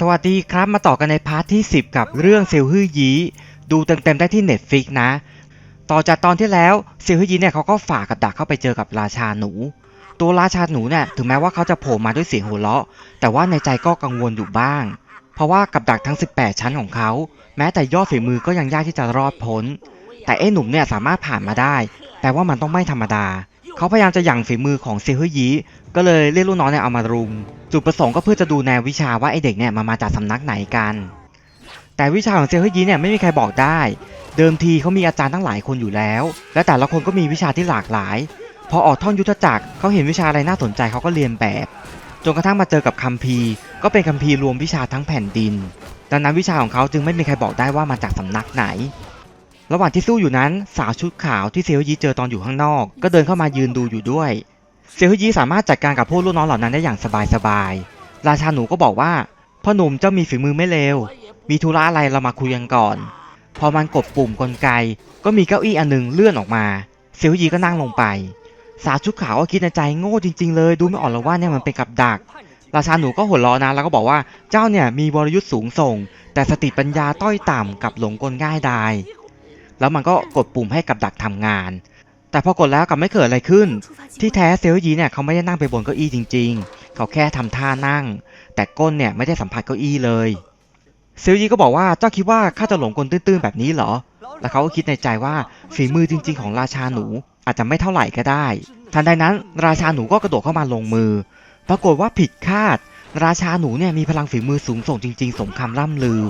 สวัสดีครับมาต่อกันในพาร์ทที่ 10 กับเรื่องเซลฮือยีดูเต็มๆได้ที่ Netflix นะ ต่อจากตอนที่แล้วเซลฮือยีเนี่ยเขาก็ฝ่ากับดักเข้าไปเจอกับราชาหนู ตัวราชาหนูเนี่ยถึงแม้ว่าเขาจะโผล่มาด้วยเสียงหัวเราะ แต่ว่าในใจก็กังวลอยู่บ้าง เพราะว่ากับดักทั้ง 18 ชั้นของเขา แม้แต่ยอดฝีมือก็ยังยากที่จะรอดพ้น แต่ไอ้หนุ่มเนี่ยสามารถผ่านมาได้ แต่ว่ามันต้องไม่ธรรมดา เขาพยายามจะหยั่งฝีมือของเซลฮือยี ก็เลยเรียกลูกน้องเนี่ยเอามารุม จุดประสงค์ก็เพื่อจะดูแนววิชาว่าไอเด็กเนี่ยมามาจากสำนักไหนกัน แต่วิชาของเซลฮือยีเนี่ยไม่มีใครบอกได้ เดิมทีเขามีอาจารย์ตั้งหลายคนอยู่แล้ว และแต่ละคนก็มีวิชาที่หลากหลาย พอออกท่องยุทธจักรเขาเห็นวิชาอะไรน่าสนใจเขาก็เรียนแบบ จนกระทั่งมาเจอกับคัมภีร์ ก็เป็นคัมภีร์รวมวิชาทั้งแผ่นดิน ดังนั้นวิชาของเขาจึงไม่มีใครบอกได้ว่ามาจากสำนักไหนระหว่างที่สู้อยู่นั้นสาวชุดขาวที่เซลฮีเจอตอนอยู่ข้างนอก ก็เดินเข้ามายืนดูอยู่ด้วย เซลฮีสามารถจัดการกับพวกลูกน้องเหล่านั้นได้อย่างสบายๆ ราชาหนูก็บอกว่าพ่อหนุ่มเจ้ามีฝีมือไม่เลว มีธุระอะไรเรามาคุยกันก่อน พอมันกดปุ่มกลไก ก็มีเก้าอี้อันหนึงเลื่อนออกมา เซลฮีก็นั่งลงไป สาวชุดขาวก็คิดในใจโง่จริง ๆ เลย ดูไม่ออกหรอกว่าเนี่ยมันเป็นกับดัก ราชาหนูก็หัวเราะนะแล้วก็บอกว่าเจ้าเนี่ยมีวรยุทธ์สูงส่ง แต่สติปัญญาต้อยต่ำกับหลงกลง่ายดายแล้วมันก็กดปุ่มให้กับดักทำงาน แต่พอกดแล้วกลับไม่เกิดอะไรขึ้น ที่แท้เซลล์ยีเนี่ยเขาไม่ได้นั่งไปบนเก้าอี้จริง ๆ เขาแค่ทำท่านั่ง แต่ก้นเนี่ยไม่ได้สัมผัสเก้าอี้เลย เซลล์ยีก็บอกว่าเจ้าคิดว่าข้าจะหลงกลตื้นๆแบบนี้เหรอ แล้วเขาก็คิดในใจว่าฝีมือจริง ๆ ของราชาหนูอาจจะไม่เท่าไหร่ก็ได้ ทันใดนั้น ราชาหนูก็กระโดดเข้ามาลงมือ ปรากฏว่าผิดคาด ราชาหนูเนี่ยมีพลังฝีมือสูงส่งจริง ๆ สมคำล่ำลือ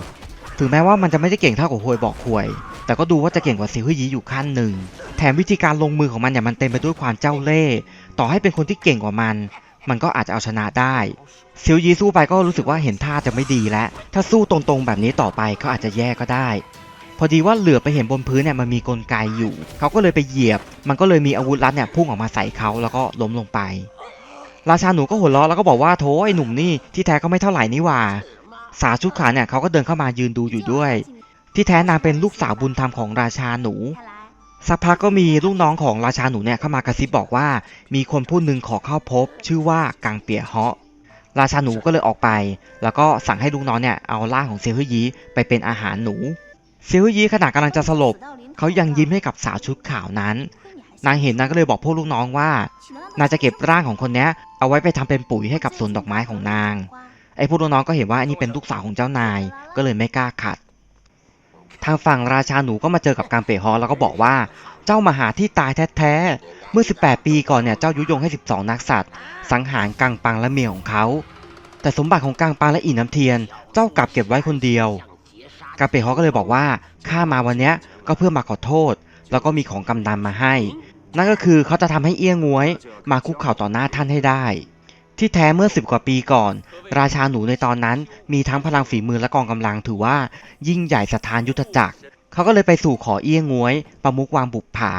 ถึงแม้ว่ามันจะไม่ได้เก่งเท่ากับฮวยบอกฮวย แต่ก็ดูว่าจะเก่งกว่าซิลฮยีอยู่ขั้นหนึ่ง แถมวิธีการลงมือของมันเนี่ยมันเต็มไปด้วยความเจ้าเล่ห์ ต่อให้เป็นคนที่เก่งกว่ามัน มันก็อาจจะเอาชนะได้ซิลยีสู้ไปก็รู้สึกว่าเห็นท่าจะไม่ดีแล้ว ถ้าสู้ตรงๆแบบนี้ต่อไปเขาอาจจะแย่ก็ได้ พอดีว่าเหลือไปเห็นบนพื้นเนี่ยมันมีกลไกอยู่ เขาก็เลยไปเหยียบ มันก็เลยมีอาวุธลัดเนี่ยพุ่งออกมาใส่เขาแล้วก็ล้มลงไป ราชาหนูก็หัวเราะแล้วก็บอกว่าโถไอ้หนุ่มนี่ที่แท้ก็ไม่เท่าไหร่นี่หว่า สาวชุดขาวเนี่ยเขาก็เดินเข้ามายืนดูอยู่ด้วย ที่แท้นางเป็นลูกสาวบุญธรรมของราชาหนู สักพักก็มีลูกน้องของราชาหนูเนี่ยเข้ามากระซิบบอกว่า มีคนผู้หนึ่งขอเข้าพบ ชื่อว่ากังเปียเฮาะราชาหนูก็เลยออกไป แล้วก็สั่งให้ลูกน้องเนี่ยเอาร่างของเซลฮยีไปเป็นอาหารหนู เซลฮยีขณะกำลังจะสลบเขายังยิ้มให้กับสาวชุดขาวนั้น นางเห็นนางก็เลยบอกพวกลูกน้องว่านางจะเก็บร่างของคนนี้เอาไว้ไปทำเป็นปุ๋ยให้กับสวนดอกไม้ของนาง ไอ้พวกลูกน้องก็เห็นว่าอันี่เป็นลูกสาวของเจ้านาย ก็เลยไม่กล้าขัด ทางฝั่งราชาหนูก็มาเจอกับกังเปฮอแล้วก็บอกว่า เจ้ามาหาที่ตายแท้ๆ เมื่อ 18 ปีก่อนเนี่ยเจ้ายุยงให้ 12 นักสัตว์ สังหารกังปังและเมียของเขา แต่สมบัติของกังปังและอีน้ำเทียน เจ้ากลับเก็บไว้คนเดียวกังเปฮอก็เลยบอกว่าข้ามาวันนี้ก็เพื่อมาขอโทษ แล้วก็มีของกำนันมาให้ นั่นก็คือเขาจะทำให้เอี้ยงงวย มาคุกเข่าต่อหน้าท่านให้ได้ ที่แท้เมื่อสิบกว่าปีก่อน ราชาหนูในตอนนั้นมีทั้งพลังฝีมือและกองกำลังถือว่า ยิ่งใหญ่สถานยุทธจักร เขาก็เลยไปสู่ขอเอี้ยงงวยประมุกวางบุกผา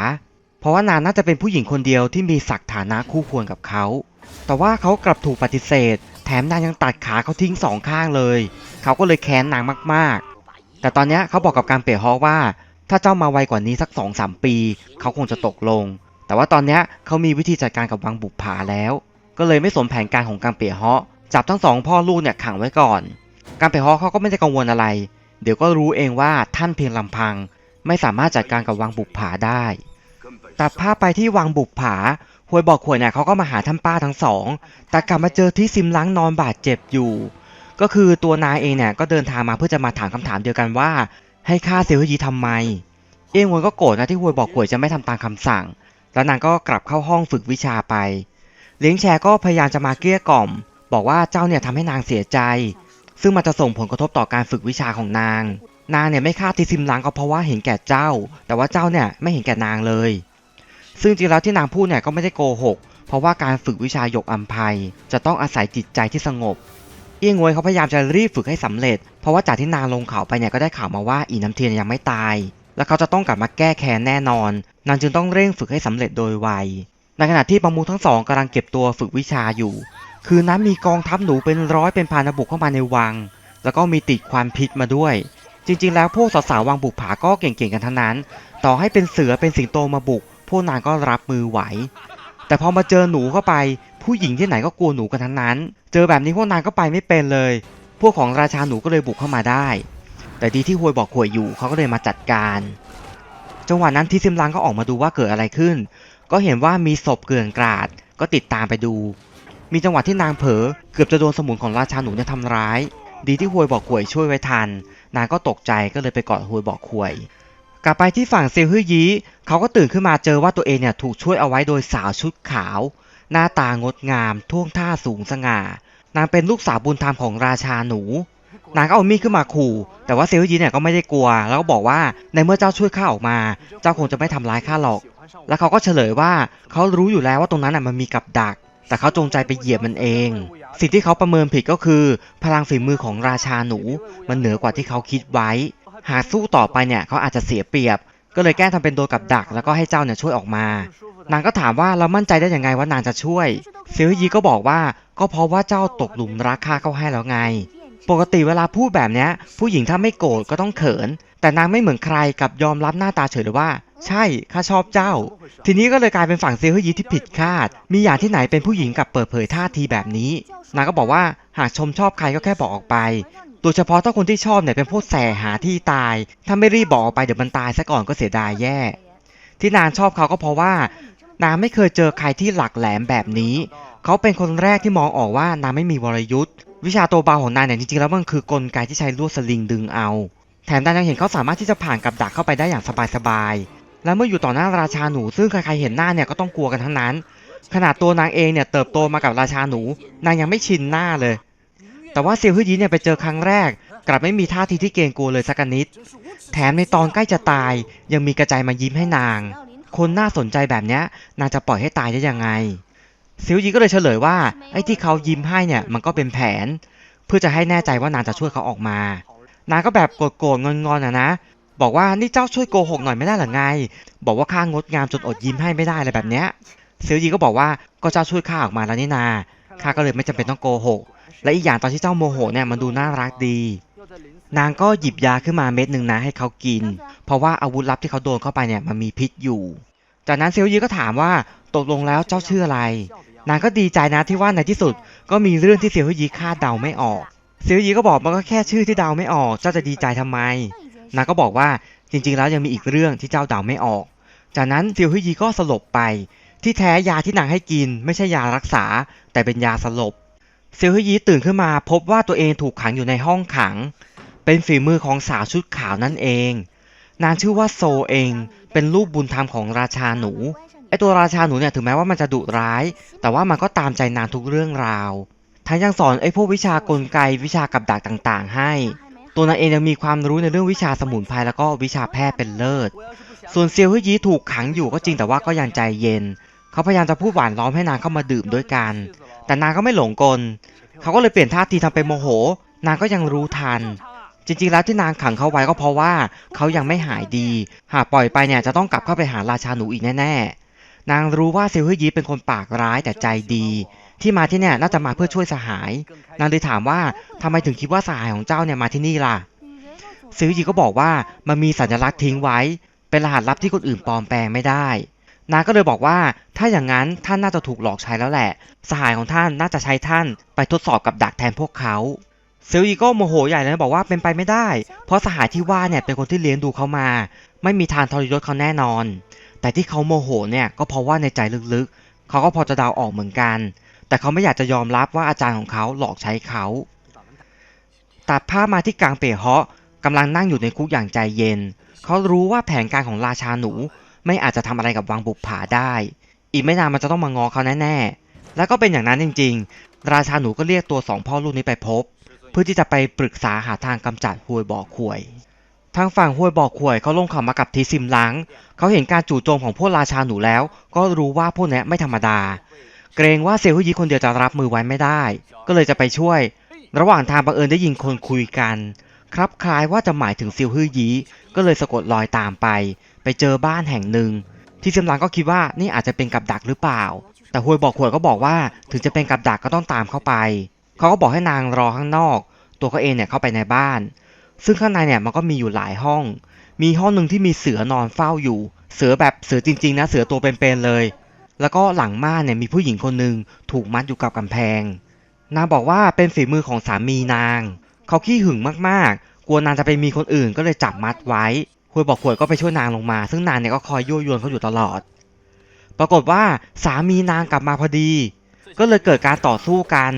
เพราะว่านางน่าจะเป็นผู้หญิงคนเดียวที่มีศักดิ์ฐานะคู่ควรกับเขา แต่ว่าเขากลับถูกปฏิเสธ แถมนางยังตัดขาเขาทิ้งสองข้างเลย เขาก็เลยแค้นนางมากๆ แต่ตอนนี้เขาบอกกับการเปียฮอว่า ถ้าเจ้ามาไวกว่านี้สักสองสามปี เขาคงจะตกลง แต่ว่าตอนนี้เขามีวิธีจัดการกับวังบุกผาแล้ว ก็เลยไม่สนแผนการของกังเปียฮอจับทั้งสองพ่อลูกเนี่ยขังไว้ก่อน กังเปียฮอเขาก็ไม่ได้กังวลอะไร เดี๋ยวก็รู้เองว่าท่านเพียงลำพัง ไม่สามารถจัดการกับวังบุกผาได้ ตัดภาพไปที่วังบุกผาหวยบอกหวยเนี่ยเขาก็มาหาท่านป้าทั้งสอง แต่กลับมาเจอที่ซิมล้างนอนบาดเจ็บอยู่ ก็คือตัวนายเองเนี่ยก็เดินทางมาเพื่อจะมาถามคำถามเดียวกันว่า ให้ฆ่าเซลฮยีทำไม เอี้ยงหวยก็โกรธนะที่หวยบอกหวยจะไม่ทำตามคำสั่ง แล้วนางก็กลับเข้าห้องฝึกวิชาไป เลี้ยงแชร์ก็พยายามจะมาเกลี้ยกล่อม บอกว่าเจ้าเนี่ยทำให้นางเสียใจ ซึ่งมันจะส่งผลกระทบต่อการฝึกวิชาของนาง นางเนี่ยไม่ฆ่าทิซิมลังก็เพราะว่าเห็นแก่เจ้า แต่ว่าเจ้าเนี่ยไม่เห็นแก่นางเลย ซึ่งจริงแล้วที่นางพูดเนี่ยก็ไม่ได้โกหก เพราะว่าการฝึกวิชาหยกอัมภัย จะต้องอาศัยจิตใจที่สงบ เอี้ยงงวยเขาพยายามจะรีบฝึกให้สำเร็จ เพราะว่าจากที่นางลงเขาไปเนี่ยก็ได้ข่าวมาว่าอีน้ำเทียนยังไม่ตาย และเขาจะต้องกลับมาแก้แค้นแน่นอน นางจึงต้องเร่งฝึกให้สำเร็จโดยไว ในขณะที่ประมูทั้งสองกำลังเก็บตัวฝึกวิชาอยู่ คืนนั้นมีกองทัพหนูเป็นร้อยเป็นพันบุกเข้ามาในวัง แล้วก็มีติดควันพิษมาด้วย จริง ๆ แล้วพวกสาวๆวังบุกผาก็เก่งๆกันทั้งนั้น ต่อให้เป็นเสือเป็นสิงโตมาบุก พวกนางก็รับมือไหว แต่พอมาเจอหนูเข้าไป ผู้หญิงที่ไหนก็กลัวหนูกันทั้งนั้น เจอแบบนี้พวกนางก็ไปไม่เป็นเลย พวกของราชาหนูก็เลยบุกเข้ามาได้ แต่ดีที่ฮวยบอกขวยอยู่เขาก็เลยมาจัดการ จังหวะนั้นทิซิมลังก็ออกมาดูว่าเกิดอะไรขึ้น ก็เห็นว่ามีศพเกลื่อนกราด ก็ติดตามไปดู มีจังหวะที่นางเผลอเกือบจะโดนสมุนของราชาหนูเนี่ยทำร้าย ดีที่ฮวยบอกขวยช่วยไว้ทัน นางก็ตกใจก็เลยไปกอดฮวยบอกขวยกลับไปที่ฝั่งเซลฮือยีเขาก็ตื่นขึ้นมาเจอว่าตัวเองเนี่ยถูกช่วยเอาไว้โดยสาวชุดขาว หน้าตางดงาม ท่วงท่าสูงสง่า นางเป็นลูกสาวบุญธรรมของราชาหนู นางก็เอามีดขึ้นมาขู่ แต่ว่าเซลล์ยีเนี่ยก็ไม่ได้กลัว แล้วก็บอกว่าในเมื่อเจ้าช่วยข้าออกมา เจ้าคงจะไม่ทำร้ายข้าหรอก แล้วเขาก็เฉลยว่าเขารู้อยู่แล้วว่าตรงนั้นน่ะมันมีกับดัก แต่เขาจงใจไปเหยียบมันเอง สิ่งที่เขาประเมินผิดก็คือ พลังฝีมือของราชาหนู มันเหนือกว่าที่เขาคิดไว้ หากสู้ต่อไปเนี่ยเขาอาจจะเสียเปรียบ ก็เลยแกล้งทำเป็นโดนกับดัก แล้วก็ให้เจ้าเนี่ยช่วยออกมา นางก็ถามว่าเรามั่นใจได้ยังไงว่านางจะช่วยเซียวยีก็บอกว่าก็เพราะว่าเจ้าตกหลุมรักข้าเข้าให้แล้วไงปกติเวลาพูดแบบเนี้ยผู้หญิงถ้าไม่โกรธก็ต้องเขิน แต่นางไม่เหมือนใครกับยอมรับหน้าตาเฉยเลยว่า ใช่ข้าชอบเจ้า ทีนี้ก็เลยกลายเป็นฝั่งเซียวยีที่ผิดคาด มีอย่างที่ไหนเป็นผู้หญิงกับเปิดเผยท่าทีแบบนี้ นางก็บอกว่าหากชมชอบใครก็แค่บอกออกไป โดยเฉพาะถ้าคนที่ชอบเนี่ยเป็นพวกแสหาที่ตาย ถ้าไม่รีบบอกออกไปเดี๋ยวมันตายซะก่อนก็เสียดายแย่ ที่นางชอบเขาก็เพราะว่า นางไม่เคยเจอใครที่หลักแหลมแบบนี้ เขาเป็นคนแรกที่มองออกว่านางไม่มีวรยุทธ์ วิชาตัวเบาของนางเนี่ยจริงๆแล้วมันคือกลไกที่ใช้ลวดสลิงดึงเอา แถมนางยังเห็นเขาสามารถที่จะผ่านกับดักเข้าไปได้อย่างสบายๆ และเมื่ออยู่ต่อหน้าราชาหนู ซึ่งใครๆเห็นหน้าเนี่ยก็ต้องกลัวกันทั้งนั้น ขนาดตัวนางเองเนี่ยเติบโตมากับราชาหนู นางยังไม่ชินหน้าเลย แต่ว่าเซียวฮือยีเนี่ยไปเจอครั้งแรก กลับไม่มีท่าทีที่เกรงกลัวเลยสักนิด แถมในตอนใกล้จะตาย ยังมีกระจายมายิ้มให้นาง คนน่าสนใจแบบเนี้ยนางจะปล่อยให้ตายได้ยังไงซิวยีก็เลยเฉลยว่าไอ้ที่เขายิ้มให้เนี่ยมันก็เป็นแผน เพื่อจะให้แน่ใจว่านางจะช่วยเขาออกมานางก็แบบโกรธๆงอนๆอะนะ บอกว่านี่เจ้าช่วยโกหกหน่อยไม่ได้หรือไง บอกว่าข้างดงามจนอดยิ้มให้ไม่ได้อะไรแบบเนี้ยซิวยีก็บอกว่าก็เจ้าช่วยข้าออกมาแล้วนี่นาข้าก็เลยไม่จำเป็นต้องโกหก และอีกอย่างตอนที่เจ้าโมโหเนี่ยมันดูน่ารักดี นางก็หยิบยาขึ้นมาเม็ดหนึ่งนะให้เขากิน เพราะว่าอาวุธลับที่เขาโดนเข้าไปเนี่ยมันมีพิษอยู่ จากนั้นเซลยีก็ถามว่าตกลงแล้วเจ้าชื่ออะไร นางก็ดีใจนะที่ว่าในที่สุด ก็มีเรื่องที่เซลยีคาดเดาไม่ออก เซลยีก็บอกมันก็แค่ชื่อที่เดาไม่ออก เจ้าจะดีใจทำไม นางก็บอกว่าจริงๆแล้วยังมีอีกเรื่องที่เจ้าเดาไม่ออก จากนั้นเซลยีก็สลบไป ที่แท้ยาที่นางให้กิน ไม่ใช่ยารักษา แต่เป็นยาสลบเซลยีตื่นขึ้นมาพบว่าตัวเองถูกขังอยู่ในห้องขัง เป็นฝีมือของสาวชุดขาวนั่นเอง นางชื่อว่าโซเอง เป็นลูกบุญธรรมของราชาหนูไอตัวราชาหนูเนี่ยถึงแม้ว่ามันจะดุร้าย แต่ว่ามันก็ตามใจนางทุกเรื่องราวทั้งยังสอนไอพวกวิชากลไกวิชากับดักต่างๆ ให้ ตัวนางเองยังมีความรู้ในเรื่องวิชาสมุนไพรแล้วก็วิชาแพทย์เป็นเลิศ ส่วนเซียวฮุยีถูกขังอยู่ก็จริงแต่ว่าก็ยังใจเย็น เขาพยายามจะพูดหวานล้อมให้นางเข้ามาดื่มด้วยกัน แต่นางก็ไม่หลงกล เขาก็เลยเปลี่ยนท่าทีทำเป็นโมโห นางก็ยังรู้ทัน จริงๆแล้วที่นางขังเขาไว้ก็เพราะว่าเขายังไม่หายดี หากปล่อยไปเนี่ยจะต้องกลับเข้าไปหาราชาหนูอีกแน่ๆ นางรู้ว่าเซลฮุยีเป็นคนปากร้ายแต่ใจดี ที่มาที่เนี่ยน่าจะมาเพื่อช่วยสหาย นางเลยถามว่าทำไมถึงคิดว่าสหายของเจ้าเนี่ยมาที่นี่ล่ะเซลฮุยีก็บอกว่ามันมีสัญลักษณ์ทิ้งไว้ เป็นรหัสลับที่คนอื่นปลอมแปลงไม่ได้ นางก็เลยบอกว่าถ้าอย่างนั้นท่านน่าจะถูกหลอกใช้แล้วแหละ สหายของท่านน่าจะใช้ท่านไปทดสอบกับดักแทนพวกเขาเซลอีก็โมโหใหญ่เลยบอกว่าเป็นไปไม่ได้ เพราะสหายที่ว่าเนี่ยเป็นคนที่เลี้ยงดูเขามา ไม่มีทางทรยศเขาแน่นอน แต่ที่เขาโมโหเนี่ยก็เพราะว่าในใจลึกๆ เขาก็พอจะเดาออกเหมือนกัน แต่เขาไม่อยากจะยอมรับว่าอาจารย์ของเขาหลอกใช้เขาตัดภาพมาที่กลางเป๋ฮาะกำลังนั่งอยู่ในคุกอย่างใจเย็น เขารู้ว่าแผนการของราชาหนูไม่อาจจะทำอะไรกับวังบุปผาได้ อีกไม่นานมันจะต้องมางอเขาแน่ๆ แล้วก็เป็นอย่างนั้นจริง ๆ ราชาหนูก็เรียกตัวสองพ่อลูกนี้ไปพบ เพื่อที่จะไปปรึกษาหาทางกำจัดฮวยบ่อขวย ทางฝั่งฮวยบ่อขวยเขาลงข่าวมากับทีซิมหลังเขาเห็นการจู่โจมของพวกราชาหนูแล้ว ก็รู้ว่าพวกนี้ไม่ธรรมดา เกรงว่าเซลฮุยีคนเดียวจะรับมือไว้ไม่ได้ ก็เลยจะไปช่วย ระหว่างทางบังเอิญได้ยินคนคุยกัน ครับคล้ายว่าจะหมายถึงซิลฮือยีก็เลยสะกดรอยตามไป ไปเจอบ้านแห่งหนึ่ง ที่ซิมหลังก็คิดว่านี่อาจจะเป็นกับดักหรือเปล่า แต่ฮวยบอกขวยก็บอกว่าถึงจะเป็นกับดักก็ต้องตามเข้าไป เขาก็บอกให้นางรอข้างนอก ตัวเขาเองเนี่ยเข้าไปในบ้าน ซึ่งข้างในเนี่ยมันก็มีอยู่หลายห้อง มีห้องหนึ่งที่มีเสือนอนเฝ้าอยู่ เสือแบบเสือจริงๆนะเสือตัวเป็นๆเลย แล้วก็หลังม่านเนี่ยมีผู้หญิงคนหนึ่งถูกมัดอยู่กับกำแพง นางบอกว่าเป็นฝีมือของสามีนาง เขาขี้หึงมากๆ กลัวนางจะไปมีคนอื่นก็เลยจับมัดไว้ฮวยบอกขวยก็ไปช่วยนางลงมา ซึ่งนางเนี่ยก็คอยยั่วยวนเขาอยู่ตลอด ปรากฏว่าสามีนางกลับมาพอดี ก็เลยเกิดการต่อสู้กัน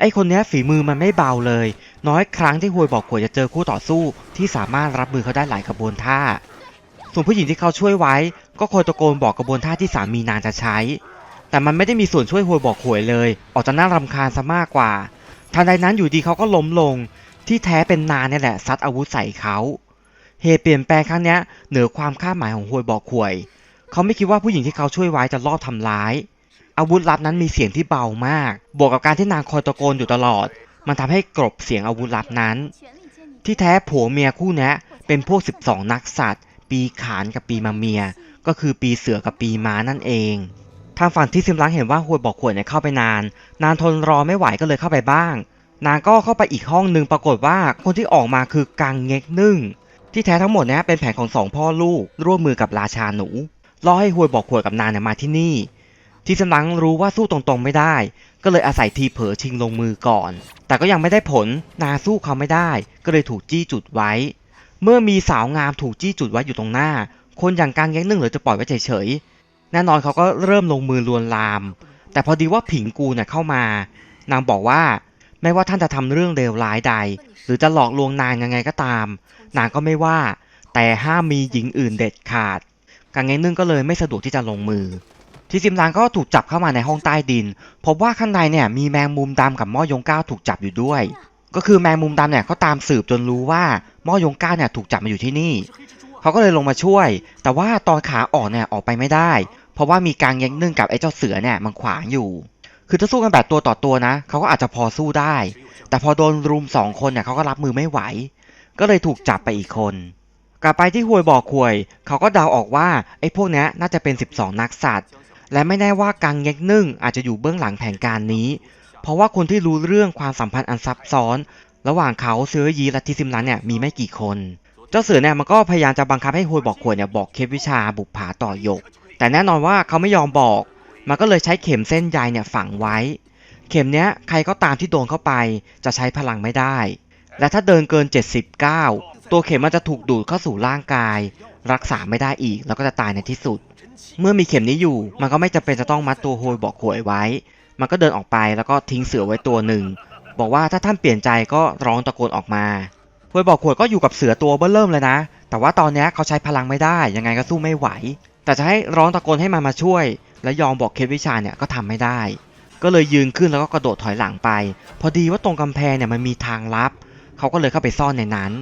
ไอ้คนนี้ฝีมือมันไม่เบาเลย น้อยครั้งที่ฮวยบอกขวยจะเจอคู่ต่อสู้ที่สามารถรับมือเขาได้หลายกระบวนท่าส่วนผู้หญิงที่เขาช่วยไว้ ก็คอยตะโกนบอกกระบวนท่าที่สามีนางจะใช้ แต่มันไม่ได้มีส่วนช่วยฮวยบอกขวยเลย ออกจะน่ารำคาญซะมากกว่าทันใดนั้นอยู่ดีเขาก็ล้มลง ที่แท้เป็นนางเนี่ยแหละซัดอาวุธใส่เขาเหตุเปลี่ยนแปลงครั้งนี้เหนือความคาดหมายของฮวยบอกขวย เขาไม่คิดว่าผู้หญิงที่เขาช่วยไว้จะลอบทำร้าย อาวุธลับนั้นมีเสียงที่เบามาก บวกกับการที่นางคอยตะโกนอยู่ตลอด มันทำให้กลบเสียงอาวุธลับนั้น ที่แท้ผัวเมียคู่นี้เป็นพวก 12 นักสัตว์ ปีขานกับปีมาเมีย ก็คือปีเสือกับปีม้านั่นเอง ทางฝั่งที่ซิมลังเห็นว่าฮวยบอกขวยเนี่ยเข้าไปนาน นานทนรอไม่ไหวก็เลยเข้าไปบ้าง นางก็เข้าไปอีกห้องหนึ่งปรากฏว่าคนที่ออกมาคือกังเง็กนึ่ง ที่แท้ทั้งหมดเนี้ยเป็นแผนของสองพ่อลูก ร่วมมือกับราชาหนูล่อให้ฮวยบอกขวยกับนางเนี่ยมาที่นี่ ที่ซิมลังรู้ว่าสู้ตรงๆไม่ได้ ก็เลยอาศัยทีเผลอชิงลงมือก่อน แต่ก็ยังไม่ได้ผลนาสู้เขาไม่ได้ ก็เลยถูกจี้จุดไว้เมื่อมีสาวงามถูกจี้จุดไว้อยู่ตรงหน้า คนอย่างกางแย้งนึ่งหรือจะปล่อยไว้เฉยๆ แน่นอนเขาก็เริ่มลงมือลวนลาม แต่พอดีว่าผิงกูเนี่ยเข้ามา นางบอกว่าไม่ว่าท่านจะทำเรื่องเลวร้ายใด หรือจะหลอกลวงนางยังไงก็ตาม นางก็ไม่ว่า แต่ห้ามมีหญิงอื่นเด็ดขาดกางแย้งนึ่งก็เลยไม่สะดวกที่จะลงมือ ที่ซิมลางก็ถูกจับเข้ามาในห้องใต้ดิน พบว่าข้างในเนี่ยมีแมงมุมดำกับหม้อยงก้าวถูกจับอยู่ด้วย ก็คือแมงมุมดำเนี่ยเขาตามสืบจนรู้ว่าหม้อยงก้าวเนี่ยถูกจับมาอยู่ที่นี่ เขาก็เลยลงมาช่วย แต่ว่าตอนขาออกเนี่ยออกไปไม่ได้ เพราะว่ามีกางเย้งนึ่งกับไอ้เจ้าเสือเนี่ยมันขวางอยู่ คือถ้าสู้กันแบบตัวต่อตัวนะเขาก็อาจจะพอสู้ได้ แต่พอโดนรุมสองคนเนี่ยเขาก็รับมือไม่ไหว ก็เลยถูกจับไปอีกคน กลับไปที่หวยบอกควยเขาก็เดาออกว่าไอ้พวกนี้น่าจะเป็น 12 นักสัตว์และไม่แน่ว่ากังเย็กนึ่งอาจจะอยู่เบื้องหลังแผนการนี้ เพราะว่าคนที่รู้เรื่องความสัมพันธ์อันซับซ้อน ระหว่างเขาเสือยีและทิซิมลันเนี่ยมีไม่กี่คน เจ้าเสือเนี่ยมันก็พยายามจะบังคับให้ฮวยบอกขวยเนี่ยบอกเคล็ดวิชาบุกผาต่อหยก แต่แน่นอนว่าเขาไม่ยอมบอก มันก็เลยใช้เข็มเส้นใยเนี่ยฝังไว้ เข็มเนี้ยใครก็ตามที่โดนเข้าไปจะใช้พลังไม่ได้ และถ้าเดินเกิน 79 ตัวเข็มมันจะถูกดูดเข้าสู่ร่างกาย รักษาไม่ได้อีกแล้วก็จะตายในที่สุด เมื่อมีเข็มนี้อยู่ มันก็ไม่จำเป็นจะต้องมัดตัวโฮยบอกขวยไว้ มันก็เดินออกไปแล้วก็ทิ้งเสือไว้ตัวหนึ่งบอกว่าถ้าท่านเปลี่ยนใจก็ร้องตะโกนออกมา โฮยบอกขวยก็อยู่กับเสือตัวเบื้อเริ่มเลยนะ แต่ว่าตอนนี้เขาใช้พลังไม่ได้ ยังไงก็สู้ไม่ไหว แต่จะให้ร้องตะโกนให้มันมาช่วย และยอมบอกเคล็ดวิชาเนี่ยก็ทำไม่ได้ ก็เลยยืนขึ้นแล้วก็กระโดดถอยหลังไป พอดีว่าตรงกำแพงเนี่ยมันมีทางลับ เขาก็เลยเข้าไปซ่อนในนั้น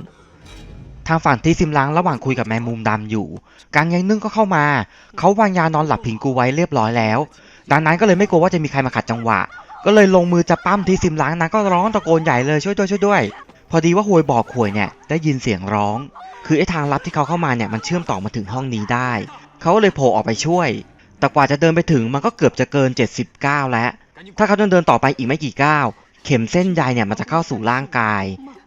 ทางฝั่งที่ซิมล้างระหว่างคุยกับแมงมุมดำอยู่ กางยังนึ่งก็เข้ามา เขาวางยานอนหลับผิงกูไว้เรียบร้อยแล้ว ดังนั้นก็เลยไม่กลัวว่าจะมีใครมาขัดจังหวะ ก็เลยลงมือจะปั้มที่ซิมล้างนั้นก็ร้องตะโกนใหญ่เลยช่วยด้วยช่วยด้วย พอดีว่าหวยบอกขวยเนี่ยได้ยินเสียงร้อง คือไอ้ทางลับที่เขาเข้ามาเนี่ยมันเชื่อมต่อมาถึงห้องนี้ได้ เขาก็เลยโผล่ออกไปช่วย แต่กว่าจะเดินไปถึงมันก็เกือบจะเกิน 79 แล้ว ถ้าเขาเดินต่อไปอีกไม่กี่ก้าวเข็มเส้นใยเนี่ยมันจะเข้าสู่ร่างกาย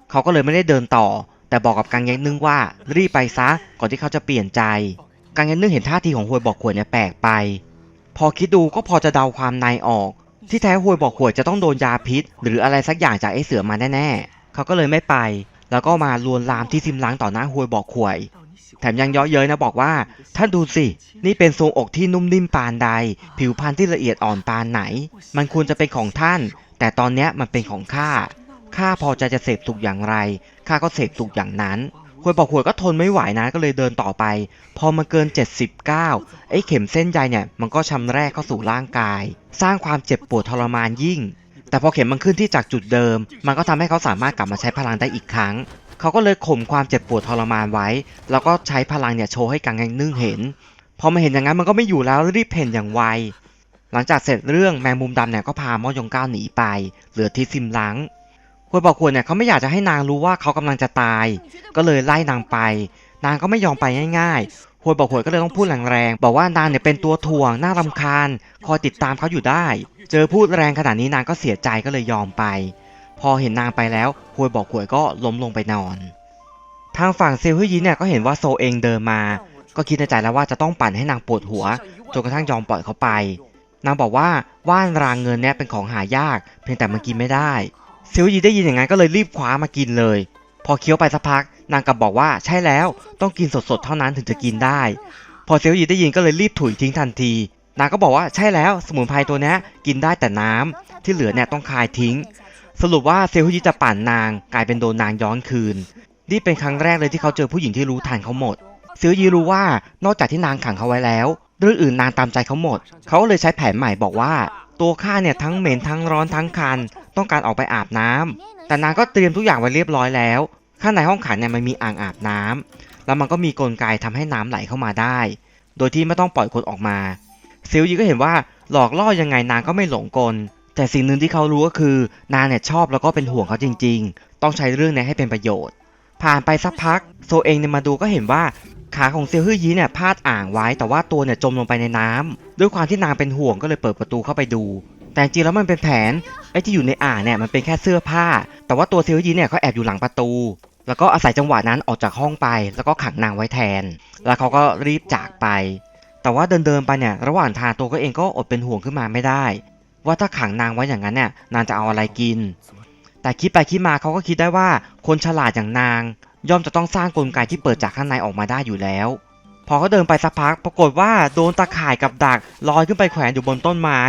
เขาก็เลยไม่ได้เดินต่อ แต่บอกกับกังเย็นนึ่งว่ารีบไปซะก่อนที่เขาจะเปลี่ยนใจ กังเย็นนึ่งเห็นท่าทีของหวยบอกขวยเนี่ยแปลกไป พอคิดดูก็พอจะเดาความในออก ที่แท้หวยบอกขวยจะต้องโดนยาพิษ หรืออะไรสักอย่างจากไอ้เสือมาแน่ๆ เขาก็เลยไม่ไป แล้วก็มาลวนลามที่ซิมล้างต่อหน้าหวยบอกขวย แถมยังเย้อเย้ยนะบอกว่า ท่านดูสิ นี่เป็นทรงอกที่นุ่มนิ่มปานใด ผิวพรรณที่ละเอียดอ่อนปานไหน มันควรจะเป็นของท่าน แต่ตอนนี้มันเป็นของข้าข้าพอใจจะเสพสุขอย่างไรข้าก็เสพสุขอย่างนั้นหวยบอกหวยก็ทนไม่ไหวนะก็เลยเดินต่อไป พอมันเกิน 79ไอ้เข็มเส้นใยเนี่ยมันก็ชำแรกเข้าสู่ร่างกาย สร้างความเจ็บปวดทรมานยิ่ง แต่พอเข็มมันขึ้นที่จากจุดเดิม มันก็ทำให้เขาสามารถกลับมาใช้พลังได้อีกครั้ง เขาก็เลยข่มความเจ็บปวดทรมานไว้ แล้วก็ใช้พลังเนี่ยโชว์ให้กังแงงนึ่งเห็น พอมาเห็นอย่างนั้นมันก็ไม่อยู่แล้วรีบเพ่นอย่างไว หลังจากเสร็จเรื่องแมงมุมดำเนี่ยก็พามอยงก้าวหนีไป เหลือทิซิมลังควยบอกควรเนี่ยเขาไม่อยากจะให้นางรู้ว่าเขากำลังจะตาย ก็เลยไล่นางไป นางก็ไม่ยอมไปง่าย ๆควยบอกควยก็เลยต้องพูดแรงๆ บอกว่านางเนี่ยเป็นตัวถ่วง น่ารำคาญ คอยติดตามเขาอยู่ได้ เจอพูดแรงขนาดนี้นางก็เสียใจก็เลยยอมไป พอเห็นนางไปแล้วควยบอกควยก็ล้มลงไปนอน ทางฝั่งเซลฮุยินเนี่ยก็เห็นว่าโซเองเดินมา ก็คิดในใจแล้วว่าจะต้องปั่นให้นางปวดหัว จนกระทั่งยอมปล่อยเขาไป นางบอกว่าว่านรางเงินเนี่ยเป็นของหายาก เพียงแต่มันกินไม่ได้เเซลยีได้ยินอย่างนั้นก็เลยรีบคว้ามากินเลย พอเคี้ยวไปสักพัก นางกลับบอกว่าใช่แล้วต้องกินสดๆเท่านั้นถึงจะกินได้ พอเซลยีได้ยินก็เลยรีบถุยทิ้งทันที นางก็บอกว่าใช่แล้วสมุนไพรตัวนี้กินได้แต่น้ำที่เหลือเนี่ยต้องคายทิ้ง สรุปว่าเซลยีจะปั่นนางกลายเป็นโดนนางย้อนคืน นี่เป็นครั้งแรกเลยที่เขาเจอผู้หญิงที่รู้ทันเขาหมด เซลยีรู้ว่านอกจากที่นางขังเขาไว้แล้วเรื่องอื่นนางตามใจเขาหมด เขาก็เลยใช้แผนใหม่บอกว่า ตัวข้าเนี่ยทั้งเหม็นทั้งร้อนทั้งคัน ต้องการออกไปอาบน้ำแต่นางก็เตรียมทุกอย่างไว้เรียบร้อยแล้ว ข้างในห้องขังเนี่ยมันมีอ่างอาบน้ำแล้วมันก็มีกลไกทำให้น้ำไหลเข้ามาได้ โดยที่ไม่ต้องปล่อยคนออกมาเซลยีก็เห็นว่าหลอกล่อยังไงนางก็ไม่หลงกล แต่สิ่งหนึ่งที่เขารู้ก็คือนางเนี่ยชอบแล้วก็เป็นห่วงเขาจริง ๆ ต้องใช้เรื่องนี้ให้เป็นประโยชน์ ผ่านไปสักพักโซเองเนี่ยมาดูก็เห็นว่าขาของเซียวฮื่อยีเนี่ยพาดอ่างไว้ แต่ว่าตัวเนี่ยจมลงไปในน้ำด้วยความที่นางเป็นห่วงก็เลยเปิดประตูเข้าไปดู แต่จริงแล้วมันเป็นแผนไอ้ที่อยู่ในอ่างเนี่ยมันเป็นแค่เสื้อผ้า แต่ว่าตัวเซียวฮื่อยีเนี่ยเขาแอบอยู่หลังประตู แล้วก็อาศัยจังหวะนั้นออกจากห้องไป แล้วก็ขังนางไว้แทน แล้วเขาก็รีบจากไป แต่ว่าเดินๆไปเนี่ยระหว่างทางตัวก็เองก็อดเป็นห่วงขึ้นมาไม่ได้ ว่าถ้าขังนางไว้อย่างนั้นเนี่ยนางจะเอาอะไรกิน แต่คิดไปคิดมาเขาก็คิดได้ว่าคนฉลาดอย่างนาง ย่อมจะต้องสร้างกลไกที่เปิดจากข้างในออกมาได้อยู่แล้ว พอเขาเดินไปสักพักปรากฏว่าโดนตะข่ายกับดักลอยขึ้นไปแขวนอยู่บนต้นไม้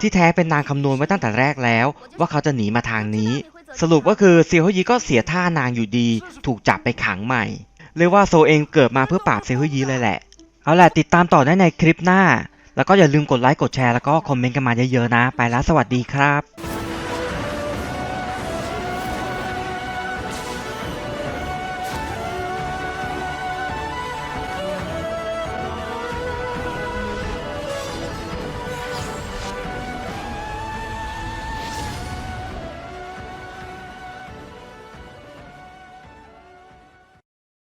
ที่แท้เป็นนางคำนวณไว้ตั้งแต่แรกแล้ว ว่าเขาจะหนีมาทางนี้ สรุปก็คือเซียวฮยีก็เสียท่านางอยู่ดี ถูกจับไปขังใหม่ เรียกว่าโซเองเกิดมาเพื่อปราบเซียวฮยีเลยแหละ เอาล่ะติดตามต่อได้ในคลิปหน้า แล้วก็อย่าลืมกดไลค์กดแชร์แล้วก็คอมเมนต์กันมาเยอะๆนะ ไปแล้วสวัสดีครับ